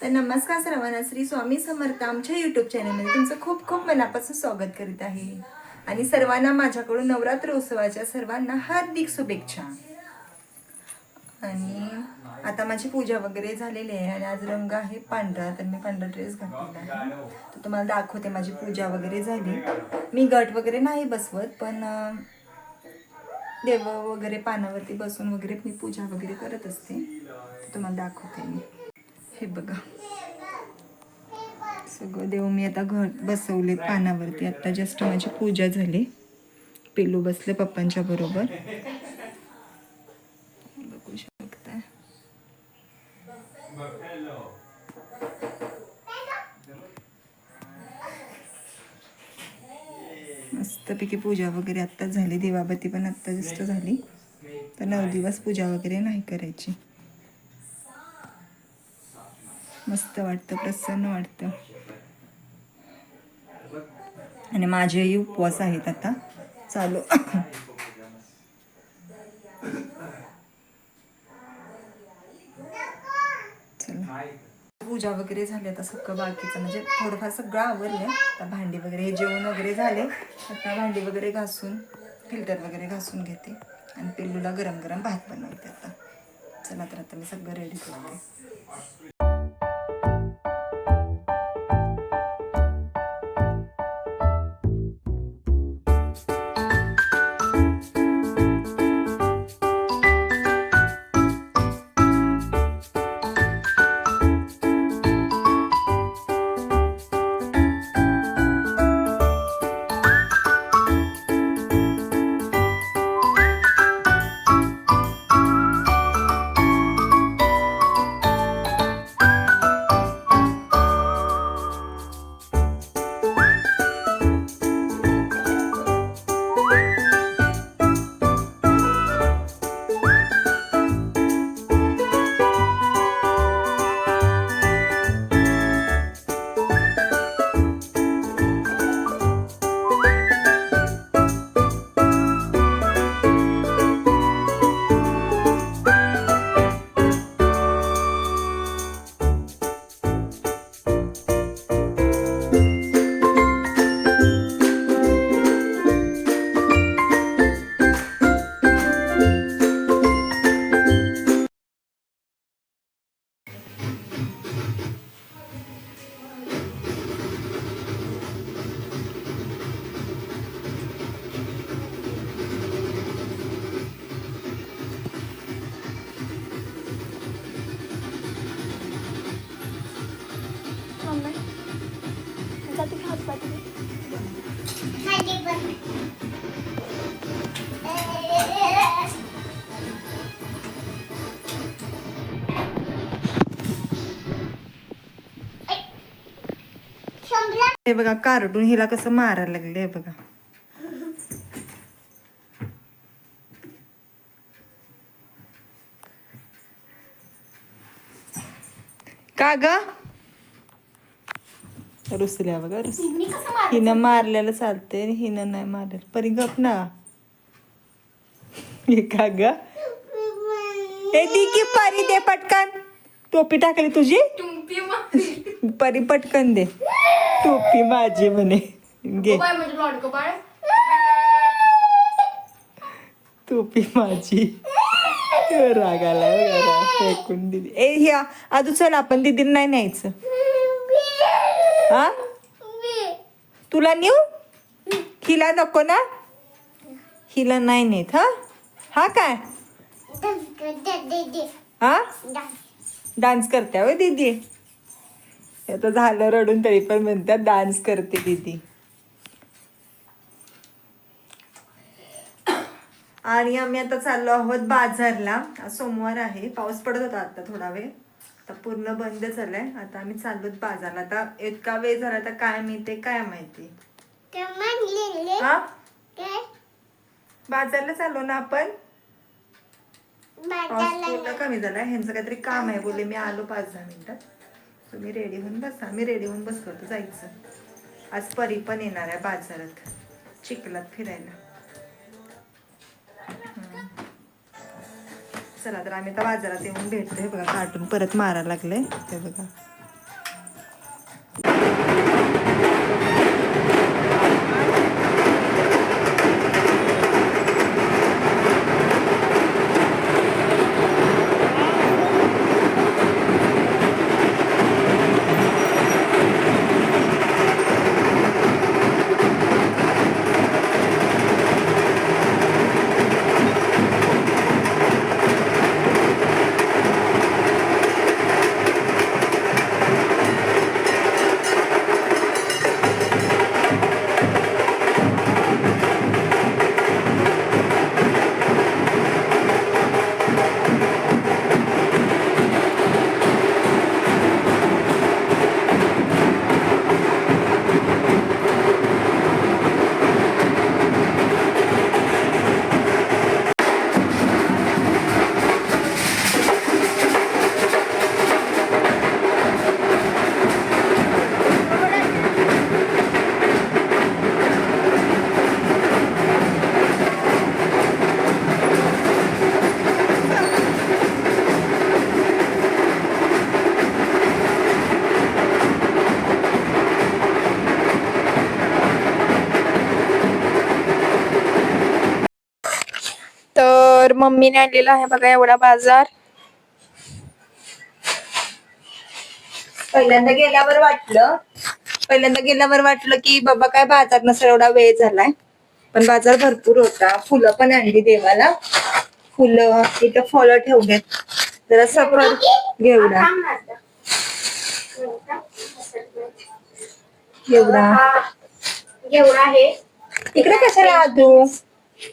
तर नमस्कार सर्वांना श्री स्वामी समर्थ आमच्या यूट्यूब चॅनलमध्ये तुमचं खूप खूप मनापासून स्वागत करीत आहे. आणि सर्वांना माझ्याकडून नवरात्र उत्सवाच्या सर्वांना हार्दिक शुभेच्छा. आणि आता माझी पूजा वगैरे झालेली आहे आणि आज रंग आहे पांढरा तर मी पांढरा ड्रेस घातलेला आहे. तर तुम्हाला दाखवते माझी पूजा वगैरे झाली. मी गट वगैरे नाही बसवत पण देव वगैरे पानावरती बसून वगैरे मी पूजा वगैरे करत असते. तर तुम्हाला दाखवते मी. हे बघा. सगळं देव मी आता घर बसवले पानावरती. आता जस्ट माझी पूजा झाली. पिलू बसले पप्पांच्या बरोबर. बघू शकता मस्तपैकी पूजा वगैरे आत्ताच झाली. देवाबती पण आत्ता जस्ट झाली. तर नऊ दिवस पूजा वगैरे नाही करायची. मस्त वाटतं प्रसन्न वाटतं. आणि माझेही उपवास आहेत आता. चालू. चला. पूजा वगैरे झाली आता सगळं बाकीचं म्हणजे थोडंफार सगळं आवरलं. आता भांडी वगैरे हे जेवण वगैरे झाले. आता भांडी वगैरे घासून फिल्टर वगैरे घासून घेते. आणि पिल्लूला गरम गरम भात बनवते आता. चला तर आता मी सगळं रेडी करते. हे बघा कार्टून हिला कसं मारायला लागले हे बघा. का ग? रुसल्या बघा रुस हिनं मारलेलं चालते हिनं नाही मारलेलं. परी गप ना. हे का ग? दी की परी दे पटकन. टोपी टाकली तुझी? परी पटकन दे. टोपी माझी म्हणे. घे. टोपी माझी. रागाला फेकून दिली. ए ह्या आजू चल आपण दिदीला नाही न्यायचं. हा? तुला नेऊ? हिला नको ना? हिला नाही नेत हा? हा काय? हा? डान्स करते होय दीदी? आता झालं रडून तरी पण म्हणतात डान्स करते दीदी. आणि आम्ही आता चाललो आहोत बाजारला. सोमवार आहे. पाऊस पडत होता आता थोडा वेळ. आता पूर्ण बंद झालाय. आता आम्ही चाललो बाजारला. आता इतका वेळ झाला तर काय मिळते काय माहिती हा? बाजारला चाललो ना आपण? पाऊस पूर्ण कमी झाला ह्यांचं काहीतरी काम आहे बोलले. मी आलो पाच दहा मिनिटात तुम्ही रेडी होऊन बसा. मी रेडी होऊन बसलो होतो जायचं. आज परी पण येणार आहे बाजारात. चिखलात फिरायला. चला तर आम्ही आता बाजारात येऊन भेटतोय. बघा कार्टून परत मारायला लागले ते बघा. मम्मीने आणलेला आहे बघा एवढा बाजार. पहिल्यांदा गेल्यावर वाटलं पहिल्यांदा गेल्यावर वाटलं की बाबा काय बाजार नसेल एवढा वेळ झालाय. पण बाजार भरपूर होता. फुलं पण आणली देवाला. फुलं इथं फळं ठेवलेत. जरा सफर घेवडा घेवडा घेवडा आहे. इकडे कशाला आदू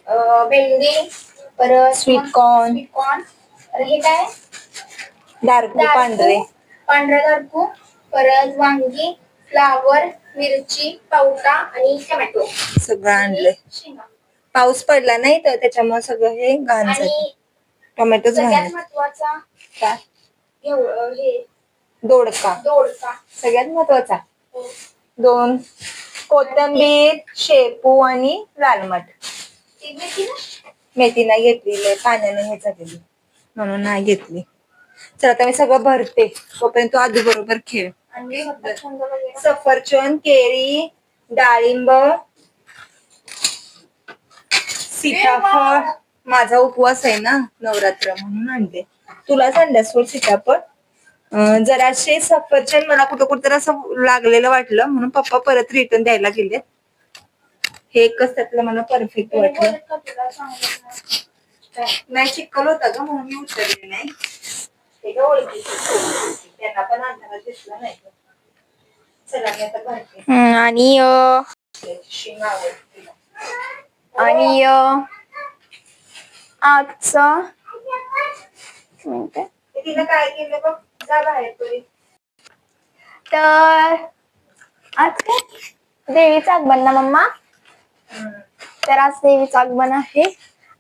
अं, भेंडी. परत स्वीट कॉर्न कॉर्न हे काय? दारकू पांढरे. पांढरा दारकू परत वांगी फ्लावर मिरची पावटा आणि टमॅटो. सगळं आणलंय. शेंगा. पाऊस पडला नाही तर त्याच्यामुळे सगळं हे घाण झालं. आणि टोमॅटोच सगळ्यात घाण महत्त्वाचा काय? घेव अं, हे. दोडका. दोडका. सगळ्यात महत्त्वाचा हो. दोन. कोथिंबीर शेपू आणि लाल मठ ती ना? मेथी नाही घेतली पाण्याने हे झालेली. म्हणून नाही घेतली. चल आता मी सगळं भरते. तोपर्यंत तू आधी बरोबर खेळ. आणि सफरचंद केळी डाळिंब सीताफळ. माझा उपवास आहे ना नवरात्र म्हणून आणले आणल्यास वर सीताफळ? जराशे सफरचंद मला कुठं कुठं तर असं लागलेलं वाटलं म्हणून पप्पा परत रिटर्न द्यायला गेले हे एकच त्यातलं मला परफेक्ट वाटलं. का नाही. चिकल होता ग म्हणून मी उतरले नाही. ते काय ओळखीचे त्यांना पण अंधारात दिसला नाही चला मी आता भरते हम्म, आणि शिंग आवडते आजचं काय केलं बघ? जा बाहेर तुरी तर आज काय? देवीचं आगमन ना मम्मा? तर आज देवीचं आगमन आहे.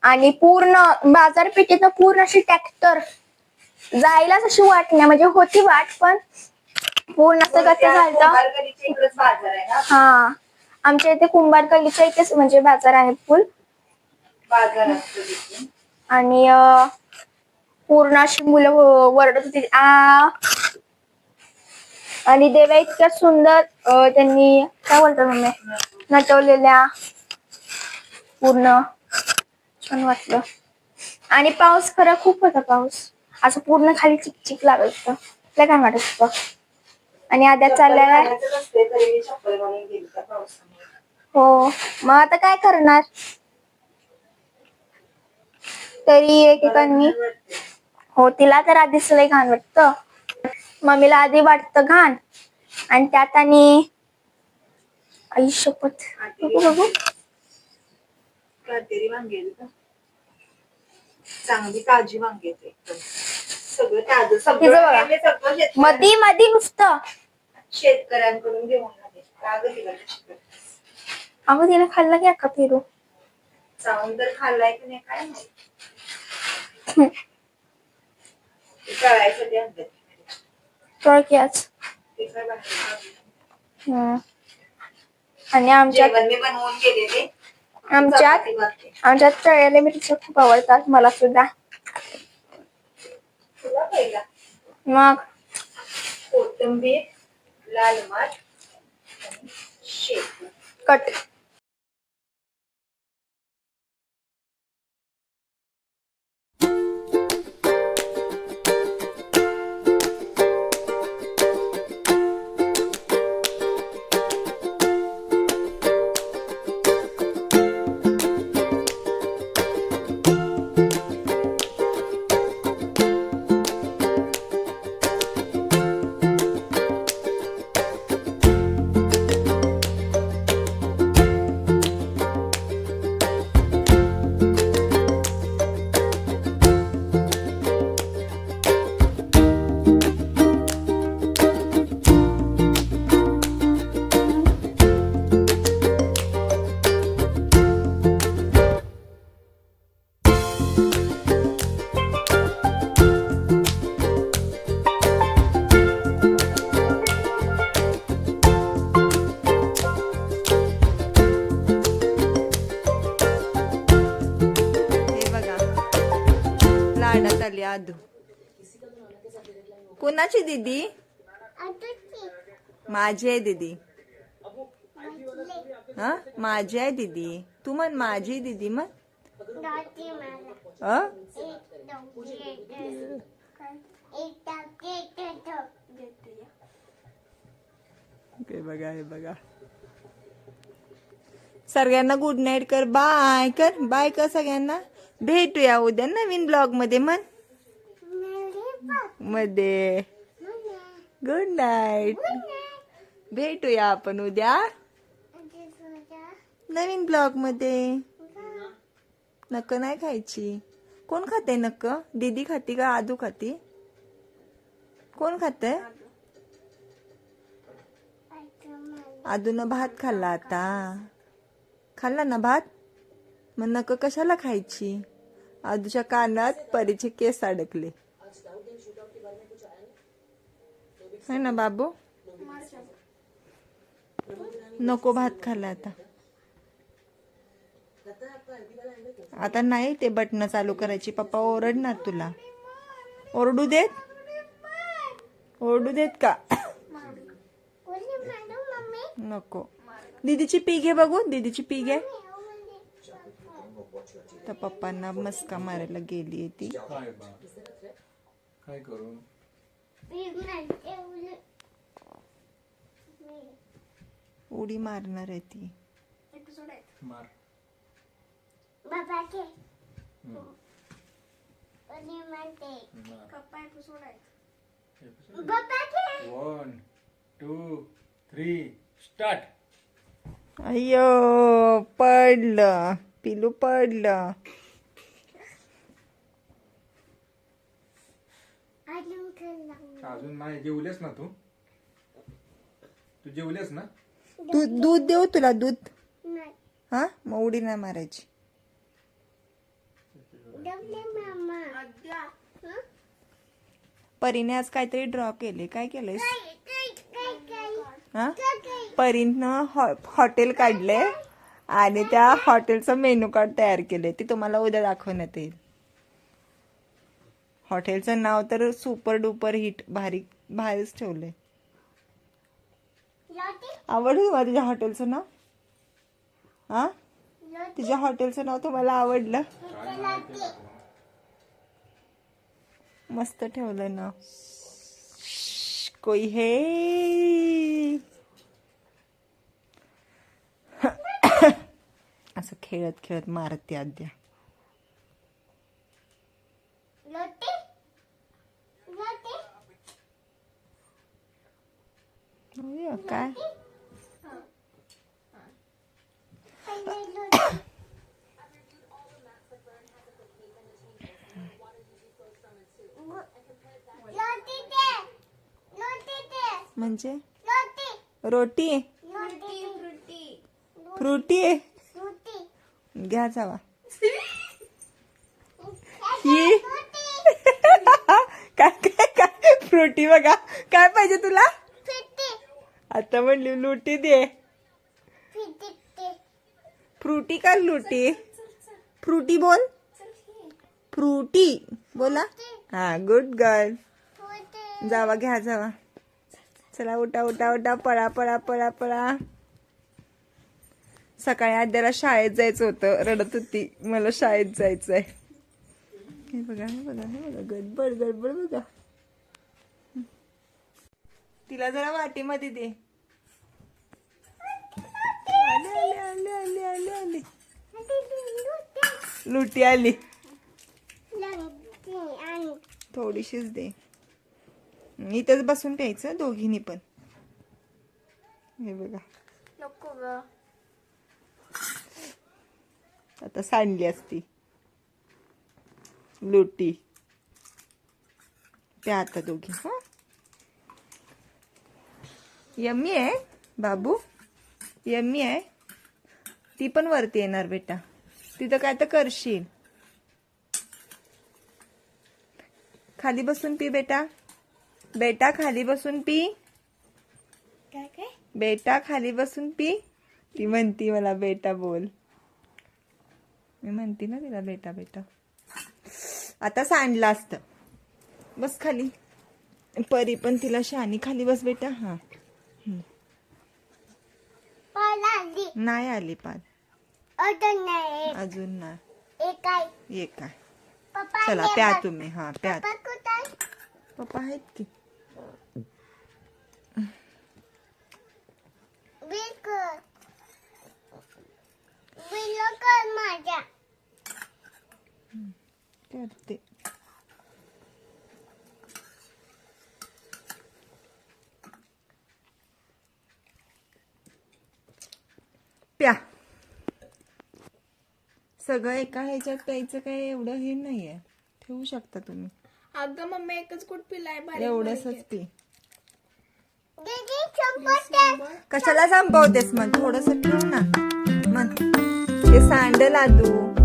आणि पूर्ण बाजारपेठेत पूर्ण अशी ट्रॅक्टर जायलाच अशी वाट नाही. म्हणजे होती वाट पण पूर्ण असं कसं झालं हा. आमच्या इथे कुंभार गल्लीच्या इथेच म्हणजे बाजार आहे फुल. आणि पूर्ण अशी मुलं वरडत होती. आ आणि देव्या इतक्या सुंदर अं, त्यांनी काय बोलतात मम्मी? नटवलेल्या. पूर्ण. छान वाटलं. आणि पाऊस खरं खूप होता पाऊस. असं पूर्ण खाली चिकचिक लागत होतं. तुला काय वाटत होतं? आणि आद्या चालल्या हो. मग आता काय करणार? तरी एकेकांनी हो तिला तर आधीच लय घाण वाटतं. मम्मीला आधी वाटतं घाण. आणि त्यात आणि आई शपथ बघू बघू. काटेरी वांगी आहेत का चांगली ताजी वांगी आहेत एकदम. सगळं ताजं बघा. सगळं आम्ही सगळं शेतकऱ्या- मधी मधी नुसतं. शेतकऱ्यांकडून घेऊन आले. राग तिला. अगं तिने खाल्लं की अक्का पेरू. चावून तर खाल्लाय की नाही काय माहीत. ते आणतात. कळ की आज. ते काय हम्म. आणि आमच्यात जेवण मी बनवून गेलेले आमच्यात. आमच्यात तळलेल्या मिरच्या खूप आवडतात मला सुद्धा. मग? कोथिंबीर लाल माठ कट. कुणाची दीदी? माझी आहे दीदी. हा? माझी आहे दीदी. तू म्हण माझी दीदी म्हण. बघा हे बघा. सगळ्यांना गुड नाईट कर. बाय कर. बाय कर सगळ्यांना. भेटूया उद्या नवीन ब्लॉगमध्ये मन मध्ये. गुड नाईट भेटूया आपण उद्या. नवीन ब्लॉगमध्ये. नक नाही खायची. कोण खाते नक्क दीदी खाती का आदू खाती? कोण खाते आदून भात खाल्ला आता. खाल्ला ना भात? मग नक कशाला खायची? आदूच्या कानात परीचे केस अडकले. आहे ना बाबू? नको भात खाल्ला आता. आता नाही ते बटन चालू करायची. पप्पा ओरडणार तुला. ओरडू देत? ओरडू देत का? नको. दीदीची पी घे बघू. दीदीची पी घे तर पप्पांना मस्का मारायला गेली ती. काय करू? उडी मारणार आहे ती. मार. वन टू थ्री स्टार्ट अय्यो पडलं. पिलू पडलं. अजून नाही जेवलेस ना तू? तू जेवलेस ना? दूध दूध देऊ तुला दूध? हा? मग उडी नाही मारायची. परीने आज काहीतरी ड्रॉ केले. काय केलंयस? हा? परीनं हॉ- हॉटेल काढले आणि त्या हॉटेलचं मेनू कार्ड तयार केले ते तुम्हाला उद्या दाखवण्यात येईल. हॉटेलचं नाव तर सुपर डुपर हिट भारी भारीच आहे आवडलं तुम्हाला तुझ्या हॉटेलचं नाव? हा? तुझ्या हॉटेलचं नाव तुम्हाला आवडलं. मस्त ठेवलं ना. कोई हे? असं खेळत खेळत मारते आद्या होय, काय म्हणजे रोटी? फ्रुटी? घ्या जावा. ही काय काय काय? फ्रुटी बघा. काय पाहिजे तुला? आता म्हणली लुटी दे. फ्रुटी का लुटी? फ्रुटी बोल. फ्रुटी. बोला. हा गुड गर्ल जावा घ्या जावा. चला उठा उठा उठा पळा पळा पळा पळा. सकाळी आद्याला शाळेत जायचं होतं. रडत होती. मला शाळेत जायचंय. हे बघा हे बघा हे बघा. गडबड गडबड बघा. तिला जरा वाटीमध्ये दे. आले आले आले आले आले आले. लुटी आली. थोडीशीच दे. इथंच बसून प्यायचं दोघींनी पण. हे बघा. नको ग. आता सांडली असती. लुटी. प्या आता दोघी हा? यम्मी आहे बाबू. यम्मी आहे. ती पण वरती येणार बेटा. तिथं काय तर करशील. खाली बसून पी बेटा. बेटा खाली बसून पी. काय काय? बेटा खाली बसून पी. ती म्हणती मला बेटा बोल. मी म्हणते ना तिला बेटा बेटा. आता सांडलं असतं. बस खाली. परी पण तिला शहाणी खाली बस बेटा. हा. नाही आली पाच अजून ना एक काय चला प्या तुम्ही. हा प्या. पप्पा आहेत की? करते. प्या. सगळं एका ह्याच्यात प्यायचं काय एवढं हे नाहीये. ठेवू शकता तुम्ही. अगं मम्मी एकच कुठ पिलाय? एवढंच पी. कशाला संपवतेस मग थोडस ठेव ना. मग ते सांडल आदू